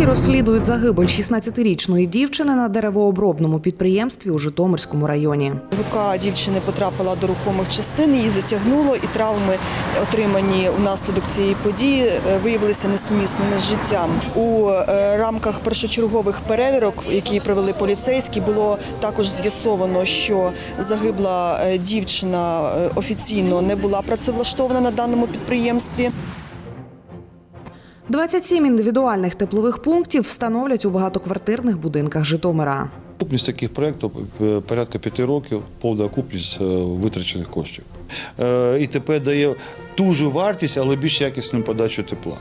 Поліцейські розслідують загибель 16-річної дівчини на деревообробному підприємстві у Житомирському районі. Рука дівчини потрапила до рухомих частин, її затягнуло, і травми, отримані внаслідок цієї події, е, виявилися несумісними з життям. У е, рамках першочергових перевірок, які провели поліцейські, було також з'ясовано, що загибла е, дівчина офіційно не була працевлаштована на даному підприємстві. 27 індивідуальних теплових пунктів встановлять у багатоквартирних будинках Житомира. Окупність таких проєктів е, порядка п'яти років, повна окупність е, витрачених коштів. Е, ІТП дає ту ж вартість, але більш якісним подачу тепла.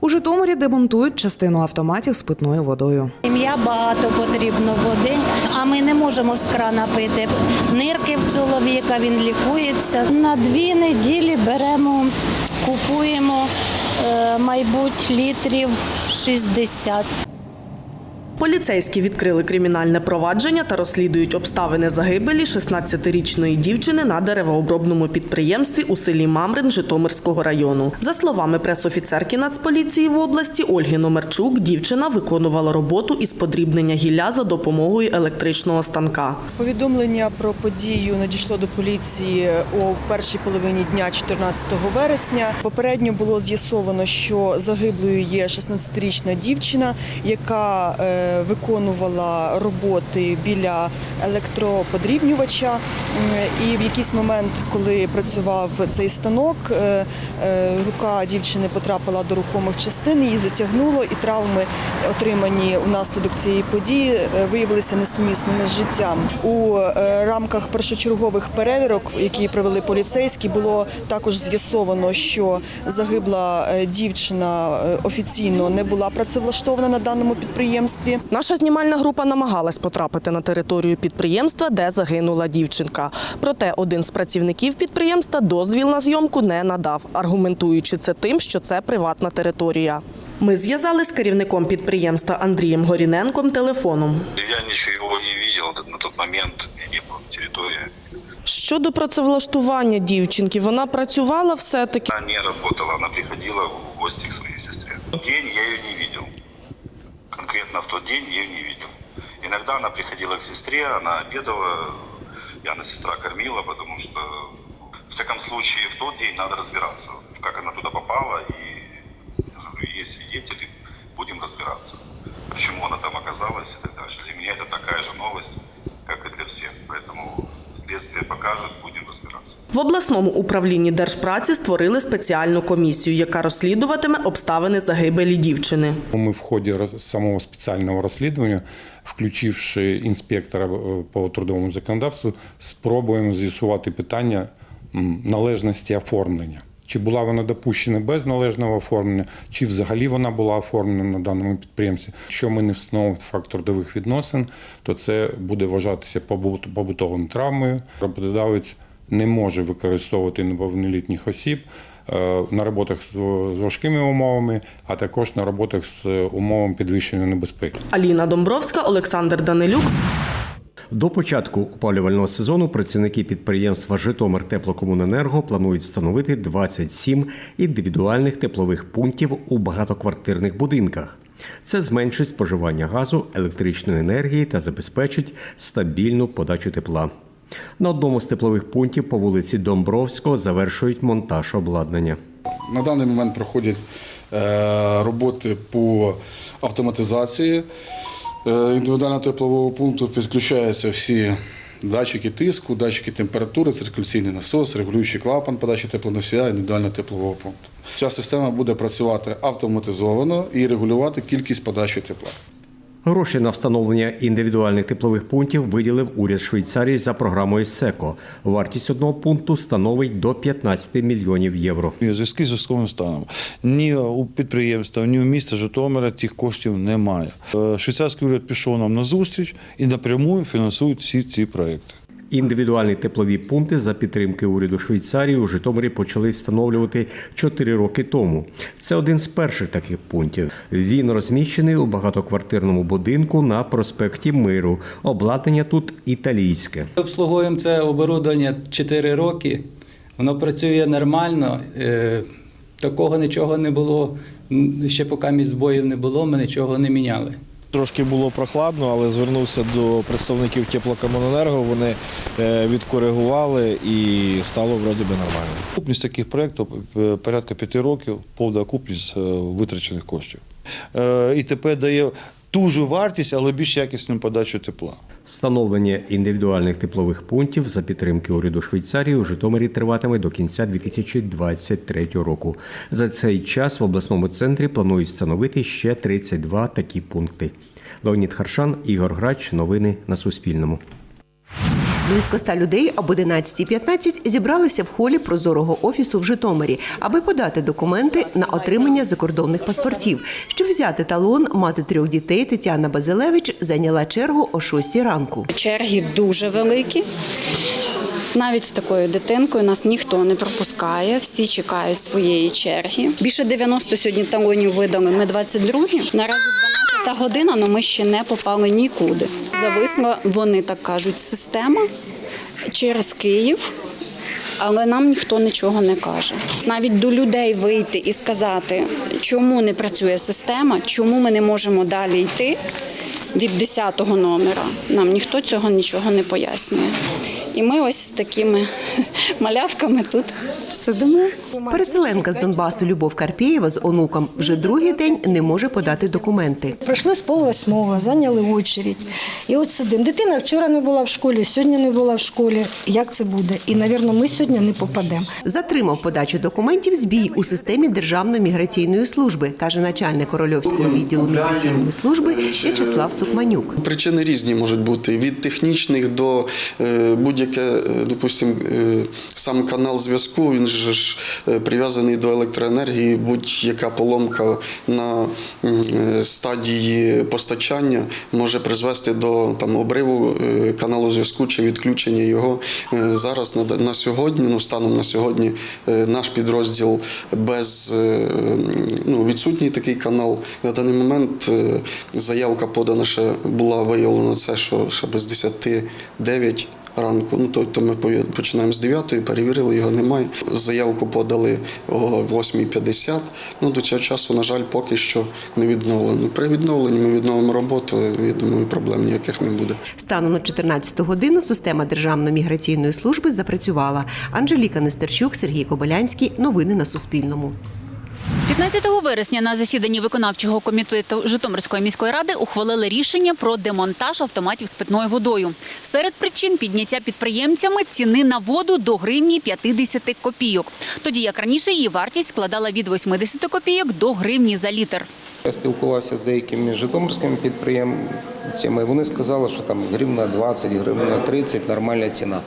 У Житомирі демонтують частину автоматів з питною водою. Ім'я багато потрібно води, а ми не можемо з крана пити. Нирки в чоловіка, він лікується. На дві неділі беремо, купуємо, е, мабуть, літрів 60. Поліцейські відкрили кримінальне провадження та розслідують обставини загибелі 16-річної дівчини на деревообробному підприємстві у селі Мамрин Житомирського району. За словами пресофіцерки Нацполіції в області Ольги Номерчук, дівчина виконувала роботу із подрібнення гілля за допомогою електричного станка. Повідомлення про подію надійшло до поліції у першій половині дня 14 вересня. Попередньо було з'ясовано, що загиблою є 16-річна дівчина, яка е, виконувала роботи біля електроподрібнювача. І в якийсь момент, коли працював цей станок, е, е, рука дівчини потрапила до рухомих частин, її затягнуло, і травми, отримані внаслідок цієї події, е, виявилися несумісними з життям. У рамках першочергових перевірок, які провели поліцейські, було також з'ясовано, що загибла дівчина офіційно не була працевлаштована на даному підприємстві. Наша знімальна група намагалась потрапити на територію підприємства, де загинула дівчинка. Проте один з працівників підприємства дозвіл на зйомку не надав, аргументуючи це тим, що це приватна територія. Ми зв'язали з керівником підприємства Андрієм Горіненком телефоном. Я ничего не видел на тот момент, не был на территории. Щодо працевлаштування дівчинки, вона працювала все-таки. Она не работала, она приходила в гости к своей сестре. День я ее не видел. Конкретно в тот день я ее не видел. Иногда она приходила к сестре, она обедала, и она сестра кормила, потому что, в всяком случае, в тот день надо разбираться, как она туда попала, и есть свидетели, будем разбираться. Почему она там оказалась и так дальше. Для меня это такая же новость, как и для всех. Поэтому следствие покажет, будем разбираться. В обласному управлінні держпраці створили спеціальну комісію, яка розслідуватиме обставини загибелі дівчини. Ми в ході самого спеціального розслідування, включивши інспектора е, по трудовому законодавству, спробуємо з'ясувати питання належності оформлення. Чи була вона допущена без належного оформлення, чи взагалі вона була оформлена на даному підприємстві. Якщо ми не встановимо факт трудових відносин, то це буде вважатися побут- побутовою травмою. Роботодавець не може використовувати неповнолітніх осіб е, на роботах з з важкими умовами, а також на роботах з умовами підвищеної небезпеки. Аліна Домбровська, Олександр Данилюк. До початку опалювального сезону працівники підприємства Житомир Теплокомуненерго планують встановити 27 індивідуальних теплових пунктів у багатоквартирних будинках. Це зменшить споживання газу, електричної енергії та забезпечить стабільну подачу тепла. На одному з теплових пунктів по вулиці Домбровського завершують монтаж обладнання. На даний момент проходять е, роботи по автоматизації е, індивідуального теплового пункту. Підключаються всі датчики тиску, датчики температури, циркуляційний насос, регулюючий клапан подачі теплоносія індивідуального теплового пункту. Ця система буде працювати автоматизовано і регулювати кількість подачі тепла. Гроші на встановлення індивідуальних теплових пунктів виділив уряд Швейцарії за програмою СЕКО. Вартість одного пункту становить до 15 мільйонів євро. Зв'язки з військовим станом. Ні у підприємства, ні у міста Житомира тих коштів немає. Е, Швейцарський уряд пішов нам на зустріч і напряму фінансують всі ці проекти. Індивідуальні теплові пункти за підтримки уряду Швейцарії у Житомирі почали встановлювати 4 роки тому. Це один з перших таких пунктів. Він розміщений у багатоквартирному будинку на проспекті Миру. Обладнання тут італійське. Обслуговуємо це оборудовання 4 роки. Воно працює нормально. Е, Такого нічого не було Ще поки міст збоїв не було, ми нічого не міняли. Трошки було прохладно, але звернувся до представників теплокомуненерго. Вони е, відкоригували і стало вроді би нормально. Купність таких проєктів е, порядка п'яти років, повна окупність е, витрачених коштів. І ІТП дає ту ж вартість, але більш якісним подачу тепла. Встановлення індивідуальних теплових пунктів за підтримки уряду Швейцарії у Житомирі триватиме до кінця 2023 року. За цей час в обласному центрі планують встановити ще 32 такі пункти. Леонід Харшан, Ігор Грач. Новини на Суспільному. Близько ста людей об 11.15 зібралися в холі прозорого офісу в Житомирі, аби подати документи на отримання закордонних паспортів. Щоб взяти талон, мати трьох дітей Тетяна Базилевич зайняла чергу о 6 ранку. Черги дуже великі. Навіть з такою дитинкою нас ніхто не пропускає, всі чекають своєї черги. Більше 90 сьогодні талонів видали. Ми 22. Наразі 12 година, але ми ще не попали нікуди. Зависла, вони так кажуть, система через Київ. Але нам ніхто нічого не каже. Навіть до людей вийти і сказати, чому не працює система, чому ми не можемо далі йти від 10-го номера. Нам ніхто цього нічого не пояснює. І ми ось з такими малявками тут сидимо. Переселенка з Донбасу Любов Карпєєва з онуком вже другий день не може подати документи. Прийшли з полвосьмого, зайняли очередь. І от сидимо. Дитина вчора не була в школі, сьогодні не була в школі. Як це буде? І, мабуть, ми сьогодні не попадемо. Затримав подачу документів збій у системі Державної міграційної служби, каже начальник Корольовського відділу міграційної служби В'ячеслав Сукманюк. Причини різні можуть бути від технічних до е, будь-яке, е, допустим, е, сам канал зв'язку. Він ж прив'язаний до електроенергії. Будь-яка поломка на стадії постачання може призвести до там обриву каналу зв'язку чи відключення його. Зараз на, на сьогодні, ну станом на сьогодні, наш підрозділ без ну, відсутній такий канал. На даний момент заявка подана ще була виявлено це, що ще без 10 9 ранку. Ну тобто ми починаємо з 9, перевірили, його немає. Заявку подали о 8.50. Ну до цього часу, на жаль, поки що не відновлено. При відновленні ми відновимо роботу. Я думаю, проблем ніяких не буде. Станом на 14 годину система Державної міграційної служби запрацювала. Анжеліка Нестерчук, Сергій Кобилянський. Новини на Суспільному. 15 вересня на засіданні виконавчого комітету Житомирської міської ради ухвалили рішення про демонтаж автоматів з питною водою. Серед причин підняття підприємцями ціни на воду до гривні 50 копійок. Тоді як раніше її вартість складала від 80 копійок до гривні за літр. Я спілкувався з деякими житомирськими підприємцями. Вони сказали, що там гривна 20, гривна 30 нормальна ціна.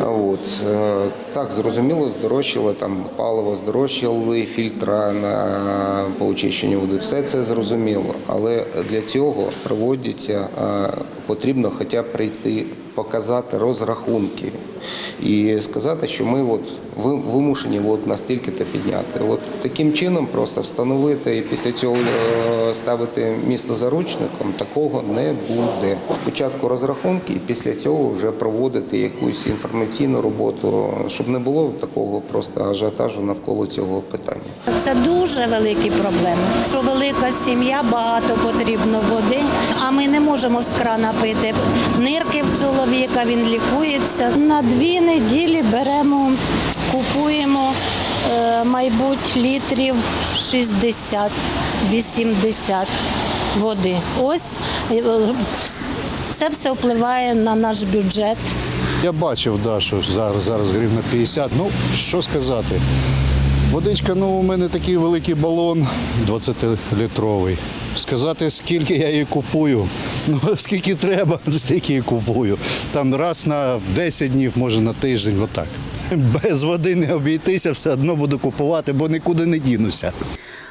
От. е, Так, зрозуміло, здорожчало там паливо, здорожчали фільтра на очищенню води. Все це зрозуміло. Але для цього проводяться, е, потрібно хоча б прийти, показати розрахунки і сказати, що ми от вимушені от настільки-то підняти. От таким чином просто встановити і після цього е, ставити місто заручником, такого не буде. Спочатку розрахунки, і після цього вже проводити якусь інформаційну роботу, щоб не було такого просто ажіотажу навколо цього питання. Це дуже великі проблеми. Що велика сім'я, багато потрібно води, а ми не можемо з крана пити. Нирки в чоловіка, він лікується. Дві неділі беремо, купуємо, е, мабуть, літрів 60-80 води. Ось е, це все впливає на наш бюджет. Я бачив, да, що зараз, зараз гривна 50. Ну, що сказати. Водичка, ну, у мене такий великий балон 20-літровий. Сказати, скільки я її купую. Ну, скільки треба, стільки і купую. Там раз на 10 днів, може на тиждень, отак. Без води не обійтися, все одно буду купувати, бо нікуди не дінуся.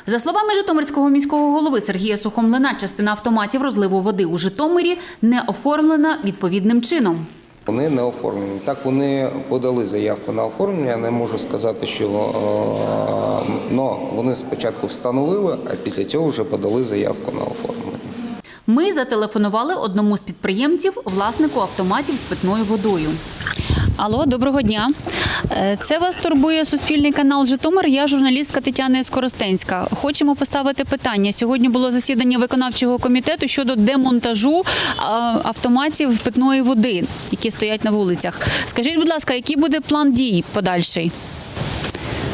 За словами Житомирського міського голови Сергія Сухомлина, частина автоматів розливу води у Житомирі не оформлена відповіднним чином. Вони не оформлені. Так вони подали заявку на оформлення. Я не можу сказати, що е, но вони спочатку встановили, а після цього вже подали заявку на оформлення. Ми зателефонували одному з підприємців, власнику автоматів з питною водою. Алло, доброго дня. Е, Це вас турбує Суспільний канал Житомир. Я журналістка Тетяна Скоростенська. Хочемо поставити питання. Сьогодні було засідання виконавчого комітету щодо демонтажу автоматів питної води, які стоять на вулицях. Скажіть, будь ласка, який буде план дій подальший?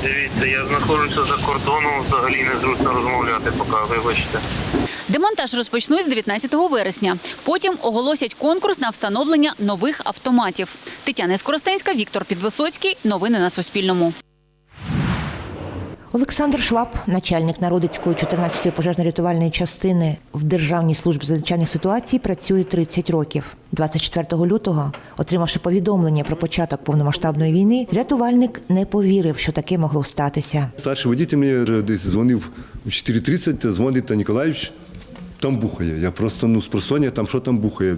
Дивіться, я знаходжуся за кордоном, взагалі незручно розмовляти, поки вибачте. Демонтаж розпочнуть з 19 вересня. Потім оголосять конкурс на встановлення нових автоматів. Тетяна Скоростенська, Віктор Підвисоцький. Новини на Суспільному. Олександр Шваб, начальник Народицької 14-ї пожежно-рятувальної частини в Державній службі з ситуацій, працює 30 років. 24 лютого, отримавши повідомлення про початок повномасштабної війни, рятувальник не повірив, що таке могло статися. Старший водитель мені десь дзвонив в 4.30, дзвонить та Ніколаївич, там бухає. Я просто ну з просоння, там що там бухає.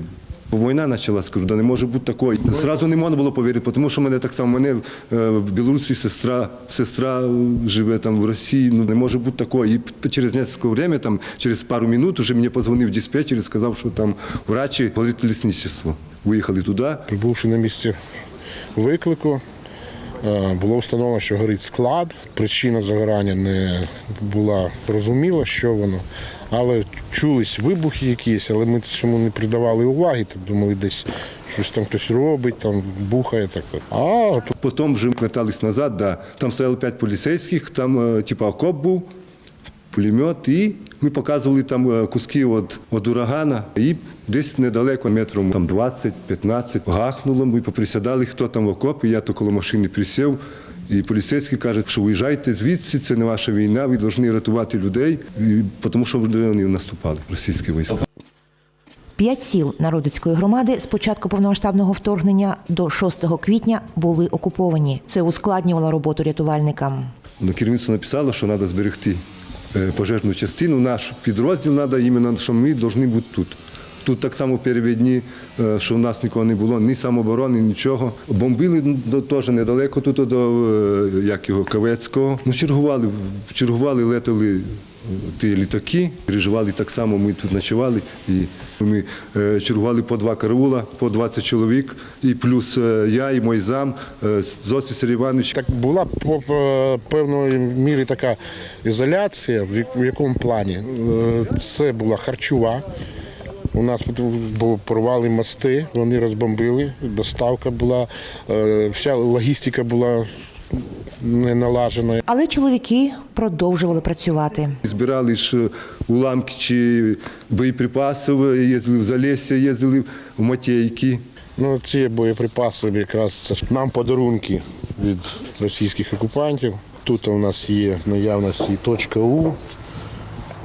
Бо війна почалась, кажу, да не може бути такої. Зразу не можна було повірити, тому що мене так само мене е, в Білорусі сестра, сестра е, живе там в Росії. Ну не може бути такої. І через несколько время, там через пару минут, вже мені позвонив диспетчер і сказав, що там врачі горить лісничество. Виїхали туди. Прибувши на місці виклику, е, було встановлено, що горить склад. Причина загорання не була розуміла, що воно. Але чулись вибухи якісь, але ми цьому не придавали уваги. Так думали, десь щось там хтось робить, там бухає так. А Потім вже вертались назад, да. там стояло п'ять поліцейських, там е, типа окоп був, пулемет, і ми показували там е, куски від, від урагана. І десь недалеко, метром там 20-15, гахнуло, ми поприсядали, хто там в окопі, я то коло машини присів. І поліцейські кажуть, що виїжджайте звідси, це не ваша війна, ви повинні рятувати людей, тому що вони наступали, російські війська. П'ять сіл Народицької громади з початку повномасштабного вторгнення до 6 квітня були окуповані. Це ускладнювало роботу рятувальникам. На керівництво написало, що треба зберегти пожежну частину. Наш підрозділ треба іменно, що ми повинні бути тут. Тут так само перші дні, е, що в нас нікого не було, ні самооборони, нічого. Бомбили теж недалеко тут до е, як його, Кавецького. Ну, чергували, чергували, летали е, ті літаки, переживали так само, ми тут ночували. І ми чергували по два караула, по 20 чоловік, і плюс я і мій зам, Зосі Сергій Іванович. Так була по певної мірі така ізоляція. В якому плані? Це була харчова. У нас порвали мости, вони розбомбили, доставка була, е, вся логістика була не налажена. Але чоловіки продовжували працювати. Збирали ж уламки чи боєприпасів, їздили в Залесся, їздили в Матейки. Ну, ці боєприпаси якраз це ж нам подарунки від російських окупантів. Тут у нас є наявності точка У,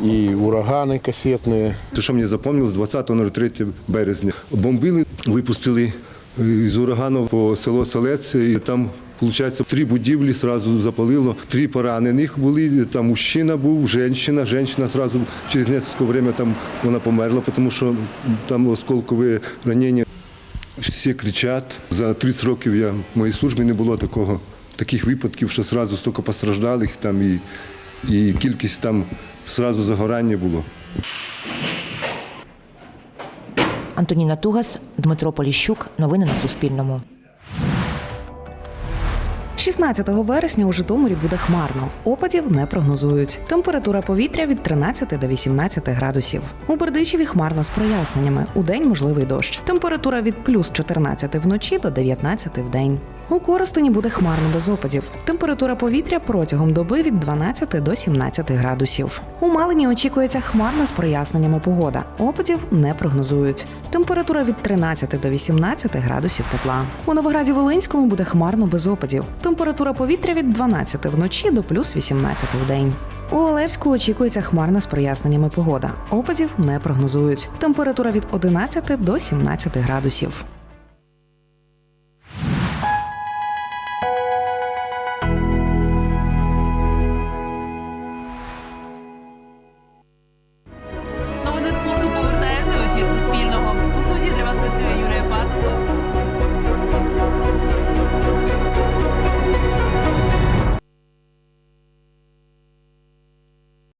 і урагани касетні. Те, що мені запам'яталось, 20.03 березня. Бомбили, випустили е, з урагану по село Селець, і там, виходить, три будівлі одразу запалило, три поранених були, там мужчина був, жінка, жінка одразу через кілька время там вона померла, тому що там осколкове ранення. Всі кричать. За 30 років я в моїй службі не було такого, таких випадків, що одразу стільки постраждалих там і, і кількість там одразу загорання було. Антоніна Тугас, Дмитро Поліщук. Новини на Суспільному. 16 вересня у Житомирі буде хмарно. Опадів не прогнозують. Температура повітря від 13 до 18 градусів. У Бердичеві хмарно з проясненнями. У день можливий дощ. Температура від плюс 14 вночі до 19 в день. У Коростені буде хмарно без опадів. Температура повітря протягом доби від 12 до 17 градусів. У Малині очікується хмарна з проясненнями погода. Опадів не прогнозують. Температура від 13 до 18 градусів тепла. У Новограді Волинському буде хмарно без опадів. Температура повітря від 12 вночі до плюс 18 в день. У Олевську очікується хмарна з проясненнями погода. Опадів не прогнозують. Температура від 11 до 17 градусів.